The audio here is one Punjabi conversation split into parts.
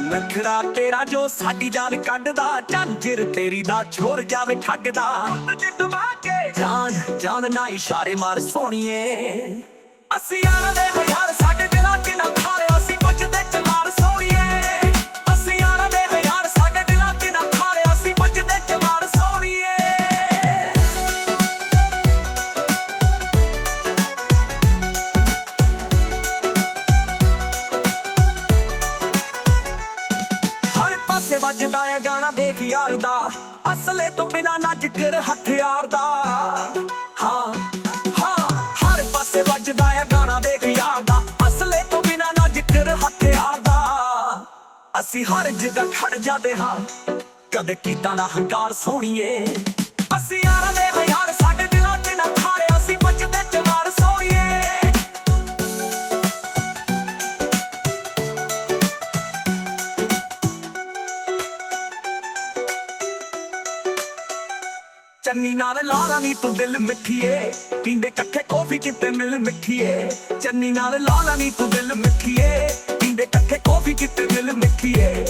ਨਖਰਾ ਤੇਰਾ ਜੋ ਸਾਡੀ ਜਾਨ ਕੱਢਦਾ ਝਾਂਜਰ ਤੇਰੀ ਦਾ ਛੋਰ ਜਾਵੇ ਠੱਗਦਾ। ਜਾਨ ਜਾਨ ਨਾ ਇਸ਼ਾਰੇ ਮਾਰ ਸੋਣੀਏ। ਅਸੀਂ ਯਾਰਾਂ ਦੇ ਹਜ਼ਾਰ ਸਾਡੇ ਦਿਲਾਂ 'ਚ ਨਾ ਵੱਜਦਾ ਹੈ ਗਾਣਾ ਦੇਖ ਯਾਰ ਦਾ। ਅਸਲੇ ਤੋਂ ਬਿਨਾ ਨਾ ਜ਼ਿਕਰ ਹਥਿਆਰ ਦਾ। ਹਾਂ ਹਾਂ, ਹਰ ਪਾਸੇ ਵੱਜਦਾ ਹੈ ਗਾਣਾ ਦੇਖ ਯਾਰ ਦਾ। ਅਸਲੇ ਤੋਂ ਬਿਨਾ ਨਾ ਜ਼ਿਕਰ ਹਥਿਆਰ ਦਾ। ਅਸੀਂ ਹਰ ਜਗ੍ਹਾ ਖੜ ਜਾਂਦੇ ਹਾਂ। ਕਦੇ ਕੀਤਾ ਨਾ ਹੰਕਾਰ ਸੋਣੀਏ ਅਸੀਂ ਯਾਰਾਂ ਦੇ ਹਜ਼ਾਰ ਚੰਨੀ ਨਾਲ ਲਾਲਾ ਨੀ ਤੂੰ ਦਿਲ ਮਿੱਠੀਏ। ਪੀਂਦੇ ਕੱਠੇ ਕੌਫੀ ਕਿਤੇ ਮਿਲ ਮਿੱਠੀਏ। ਚੰਨੀ ਨਾਲ ਲਾਲਾ ਨੀ ਤੂੰ ਦਿਲ ਮਿੱਠੀਏ। ਪੀਂਦੇ ਕੱਠੇ ਕੌਫੀ ਕਿਤੇ ਮਿਲ ਮਿੱਠੀਏ।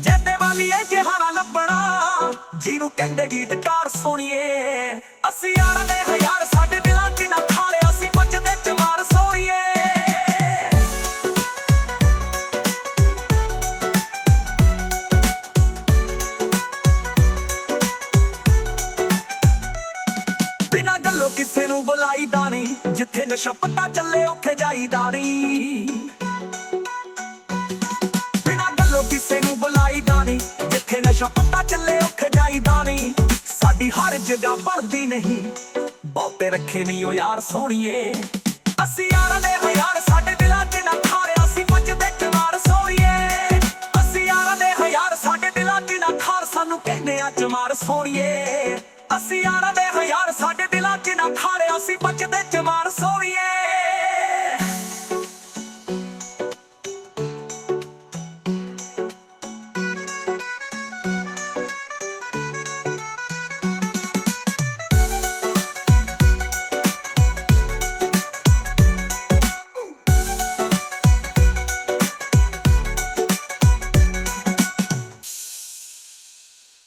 ਜੱਦੇ ਵਾਲੀ ਏ ਜਹਾਨਾ ਲੱਭਣਾ, ਜਿਹਨੂੰ ਕਹਿੰਦੇ ਗੀਤਕਾਰ ਸੋਣੀਏ ਅਸੀਂ ਕਿਸੇ ਨੂੰ ਬੁਲਾਈਦਾ ਨਹੀਂ। ਜਿੱਥੇ ਨਸ਼ਾ ਪੱਤਾ ਚੱਲੇ, ਉੱਥੇ ਜਾਈਦਾ ਨਹੀਂ। ਬਿਨਾਂ ਗੱਲੋਂ ਕਿਸੇ ਨੂੰ ਬੁਲਾਈਦਾ ਨਹੀਂ। ਜਿੱਥੇ ਨਸ਼ਾ ਪੱਤਾ ਚੱਲੇ, ਉੱਥੇ ਜਾਈਦਾ ਨਹੀਂ। ਸਾਡੀ ਹਰ ਜਗ੍ਹਾ ਬਣਦੀ ਨਹੀਂ। ਬਹੁਤੇ ਰੱਖੇ ਨਹੀਂ ਉਹ ਯਾਰ ਸੋਹਣੀਏ। ਅਸੀਂ ਯਾਰਾਂ ਦੇ ਹਜ਼ਾਰ ਸਾਡੇ ਦਿਲਾਂ 'ਚ ਨਾ ਖਾਰਿਆ ਸੀ ਅਸੀਂ ਪੁੱਛਦੇ ਚਮਾਰ ਸੋਹਣੀਏ। ਅਸੀਂ ਯਾਰਾਂ ਦੇ ਹਜ਼ਾਰ ਸਾਡੇ ਦਿਲਾਂ 'ਚ ਨਾ ਖਾਰ ਸਾਨੂੰ ਕਹਿੰਦੇ ਆ ਚਮਾਰ ਸੋਹਣੀਏ। ਅਸੀਂ ਯਾਰਾਂ ਦੇ ਹਜ਼ਾਰ ਸਾਡੇ ਦਿਲਾਂ 'ਚ ਨਾ ਖਾਰੇ ਅਸੀਂ ਪੁੱਛਦੇ ਚਮਾਰ ਸੋਹਣੀਏ